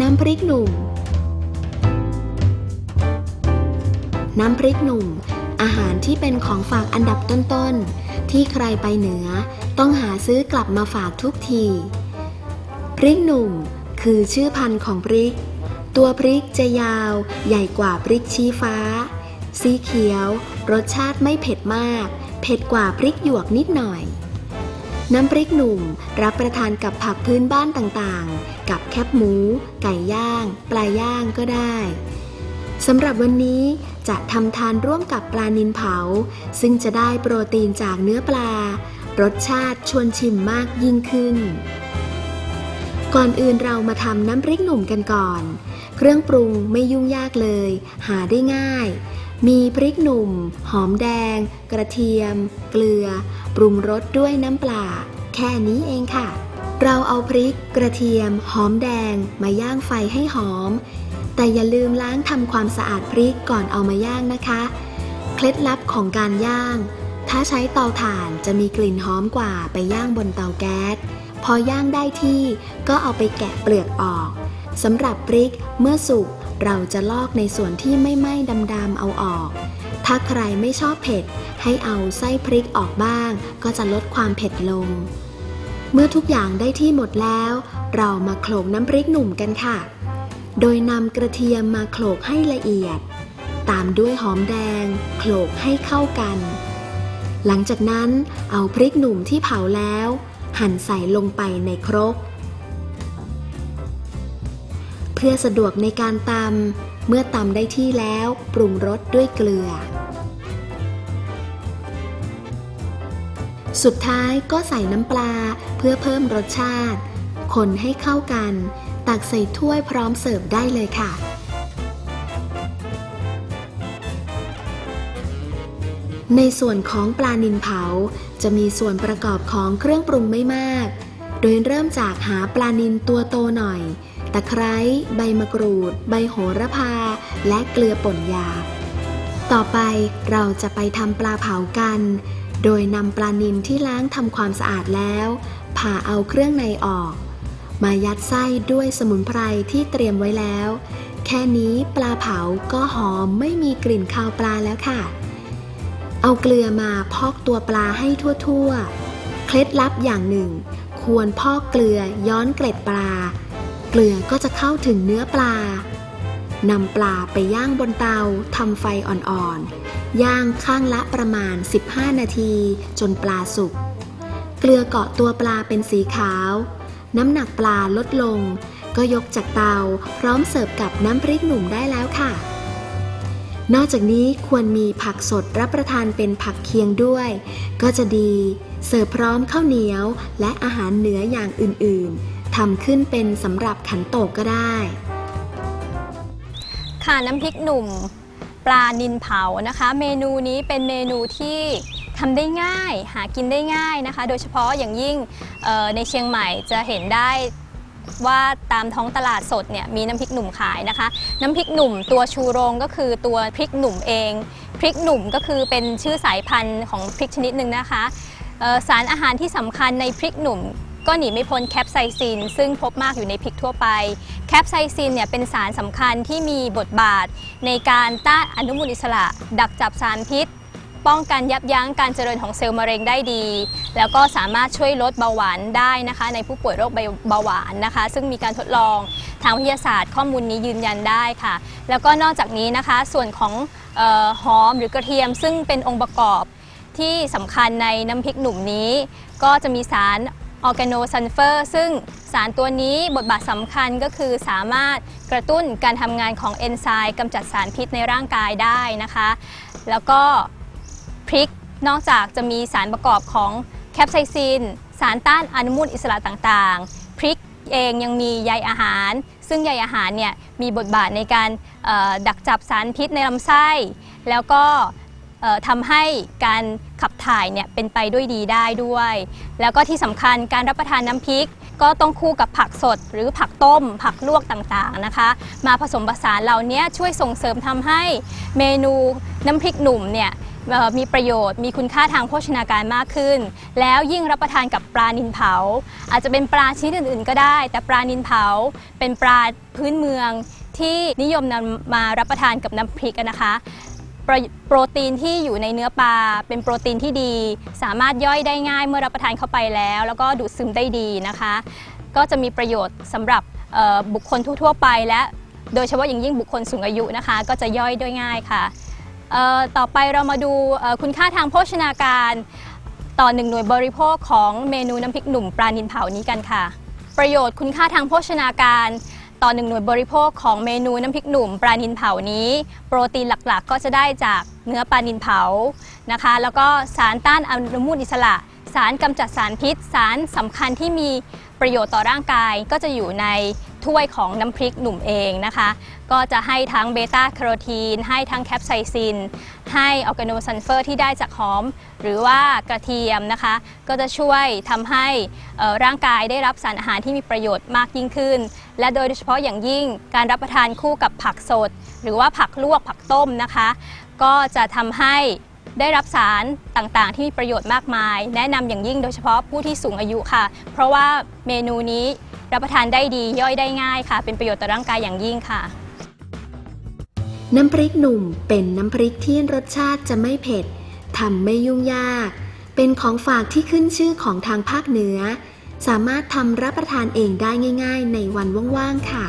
น้ำพริกหนุ่ม น้ำพริกหนุ่ม อาหารที่เป็นของฝากอันดับต้นๆ ที่ใครไปเหนือต้องหาซื้อกลับมาฝากทุกที พริกหนุ่มคือชื่อพันธุ์ของพริก ตัวพริกจะยาวใหญ่กว่าพริกชี้ฟ้า สีเขียว รสชาติไม่เผ็ดมาก เผ็ดกว่าพริกหยวกนิดหน่อย น้ำพริกหนุ่ม รับประทานกับผักพื้นบ้านต่างๆ กับแคบหมู ไก่ย่าง ปลาย่างก็ได้สำหรับวันนี้จะทำทานร่วมกับปลานิลเผา ซึ่งจะได้โปรตีนจากเนื้อปลา รสชาติชวนชิมมากยิ่งขึ้น ก่อนอื่นเรามาทำน้ำพริกหนุ่มกันก่อน เครื่องปรุงไม่ยุ่งยากเลย หาได้ง่าย มีพริกหนุ่ม หอมแดง กระเทียม เกลือ ปรุงรสด้วยน้ำปลา แค่นี้เองค่ะ เราเอาพริก กระเทียม หอมแดง มาย่างไฟให้หอม แต่อย่าลืมล้างทำความสะอาดพริกก่อนเอามาย่างนะคะ เคล็ดลับของการย่าง ถ้าใช้เตาถ่านจะมีกลิ่นหอมกว่าไปย่างบนเตาแก๊ส พอย่างได้ที่ก็เอาไปแกะเปลือกออกสำหรับพริกเมื่อสุก เราจะลอกในส่วนที่ไม่ไหม้ดำๆเอาออก ถ้าใครไม่ชอบเผ็ด ให้เอาไส้พริกออกบ้าง ก็จะลดความเผ็ดลง เมื่อทุกอย่างได้ที่หมดแล้ว เรามาโขลกน้ำพริกหนุ่มกันค่ะ โดยนำกระเทียมมาโขลกให้ละเอียด ตามด้วยหอมแดง โขลกให้เข้ากัน หลังจากนั้นเอาพริกหนุ่มที่เผาแล้ว หั่นใส่ลงไปในครก เพื่อสะดวกในการตำ เมื่อตำได้ที่แล้วปรุงรสด้วยเกลือ สุดท้ายก็ใส่น้ำปลาเพื่อเพิ่มรสชาติ คนให้เข้ากัน ตักใส่ถ้วยพร้อมเสิร์ฟได้เลยค่ะในส่วนของปลานิลเผาจะมีส่วนประกอบของเครื่องปรุงไม่มาก โดยเริ่มจากหาปลานิลตัวโตหน่อย ตะไคร้ใบมะกรูด ใบโหระพา และเกลือป่นหยาบ ต่อไปเราจะไปทำปลาเผากัน โดยนำปลานิลที่ล้างทำความสะอาดแล้ว ผ่าเอาเครื่องในออก มายัดไส้ด้วยสมุนไพรที่เตรียมไว้แล้ว แค่นี้ปลาเผาก็หอมไม่มีกลิ่นคาวปลาแล้วค่ะ เอาเกลือมาพอกตัวปลาให้ทั่วๆ เคล็ดลับอย่างหนึ่ง ควรพอกเกลือย้อนเกล็ดปลา เกลือก็จะเข้าถึงเนื้อปลานำปลาไปย่างบนเตาทำไฟอ่อนๆ ย่างข้างละประมาณ 15 นาที จนปลาสุก เกลือเกาะตัวปลาเป็นสีขาว น้ำหนักปลาลดลง ก็ยกจากเตาพร้อมเสิร์ฟกับน้ำพริกหนุ่มได้แล้วค่ะ นอกจากนี้ควรมีผักสดรับประทานเป็นผักเคียงด้วย ก็จะดี เสิร์ฟพร้อมข้าวเหนียวและอาหารเหนืออย่างอื่นๆ ทำขึ้นเป็นสำหรับขันโตกก็ได้ ค่ะน้ำพริกหนุ่มปลานินเผานะคะ เมนูนี้เป็นเมนูที่ทำได้ง่าย หากินได้ง่ายนะคะ โดยเฉพาะอย่างยิ่งในเชียงใหม่จะเห็นได้ว่าตามท้องตลาดสดเนี่ยมีน้ำพริกหนุ่มขายนะคะ น้ำพริกหนุ่มตัวชูโรงก็คือตัวพริกหนุ่มเอง พริกหนุ่มก็คือเป็นชื่อสายพันธุ์ของพริกชนิดหนึ่งนะคะสารอาหารที่สำคัญในพริกหนุ่ม ก็หนีไม่พ้นแคปไซซิน ซึ่งพบมากอยู่ในพริกทั่วไป แคปไซซินเนี่ยเป็นสารสำคัญที่มีบทบาท ในการต้านอนุมูลอิสระ ดักจับสารพิษ ป้องกันยับยั้งการเจริญของเซลล์มะเร็งได้ดี แล้วก็สามารถช่วยลดเบาหวานได้นะคะ ในผู้ป่วยโรคเบาหวานนะคะ ซึ่งมีการทดลองทางวิทยาศาสตร์ข้อมูลนี้ยืนยันได้ค่ะ แล้วก็นอกจากนี้นะคะ ส่วนของออหอมหรือกระเทียม ซึ่งเป็นองค์ประกอบที่สำคัญในน้ำพริกหนุ่มนี้ ก็จะมีสาร ออร์แกโนซัลเฟอร์ซึ่งสารตัวนี้บทบาทสำคัญก็คือสามารถกระตุ้นการทำงานของเอนไซม์กำจัดสารพิษในร่างกายได้นะคะ แล้วก็พริกนอกจากจะมีสารประกอบของแคปไซซิน สารต้านอนุมูลอิสระต่างๆ พริกเองยังมีใยอาหาร ซึ่งใยอาหารเนี่ยมีบทบาทในการดักจับสารพิษในลำไส้ แล้วก็ ทำให้การขับถ่ายเนี่ยเป็นไปด้วยดีได้ด้วย แล้วก็ที่สำคัญการรับประทานน้ำพริก ก็ต้องคู่กับผักสด หรือผักต้ม ผักลวกต่างๆนะคะ มาผสมผสานเหล่านี้ช่วยส่งเสริมทำให้เมนูน้ำพริกหนุ่มเนี่ยมีประโยชน์มีคุณค่าทางโภชนาการมากขึ้น แล้วยิ่งรับประทานกับปลานิลเผา อาจจะเป็นปลาชนิดอื่นๆ ก็ได้ แต่ปลานิลเผา เป็นปลาพื้นเมืองที่นิยมนำมารับประทานกับน้ำพริกนะคะ โปรตีนที่อยู่ในเนื้อปลาเป็นโปรตีนที่ดี สามารถย่อยได้ง่ายเมื่อรับประทานเข้าไปแล้ว แล้วก็ดูดซึมได้ดีนะคะ ก็จะมีประโยชน์สำหรับบุคคลทั่วๆไป และโดยเฉพาะอย่างยิ่งบุคคลสูงอายุนะคะ ก็จะย่อยได้ง่ายค่ะต่อไปเรามาดูคุณค่าทางโภชนาการต่อหนึ่งหน่วยบริโภคของเมนูน้ำพริกหนุ่มปลานิลเผานี้กันค่ะ ประโยชน์คุณค่าทางโภชนาการ ต่อหนึ่งหน่วยบริโภคของเมนูน้ำพริกหนุ่มปลานินเผานี้ โปรตีนหลักๆ ก็จะได้จากเนื้อปลานินเผานะคะ แล้วก็สารต้านอนุมูลอิสระ สารกำจัดสารพิษ สารสำคัญที่มี ประโยชน์ต่อร่างกายก็จะอยู่ในถ้วยของน้ำพริกหนุ่มเองนะคะ ก็จะให้ทั้งเบต้าแคโรทีน ให้ทั้งแคปไซซิน ให้ออร์แกโนซัลเฟอร์ที่ได้จากหอม หรือว่ากระเทียมนะคะ ก็จะช่วยทำให้ร่างกายได้รับสารอาหารที่มีประโยชน์มากยิ่งขึ้น และโดยเฉพาะอย่างยิ่งการรับประทานคู่กับผักสด หรือว่าผักลวกผักต้มนะคะ ก็จะทำให้ ได้รับสารต่างๆ ที่มีประโยชน์มากมาย แนะนำอย่างยิ่งโดยเฉพาะผู้ที่สูงอายุค่ะ เพราะว่าเมนูนี้รับประทานได้ดีย่อยได้ง่ายค่ะ เป็นประโยชน์ต่อร่างกายอย่างยิ่งค่ะ น้ำพริกหนุ่มเป็นน้ำพริกที่รสชาติจะไม่เผ็ดทำไม่ยุ่งยาก เป็นของฝากที่ขึ้นชื่อของทางภาคเหนือ สามารถทำรับประทานเองได้ง่าย ๆ ในวันว่างๆค่ะ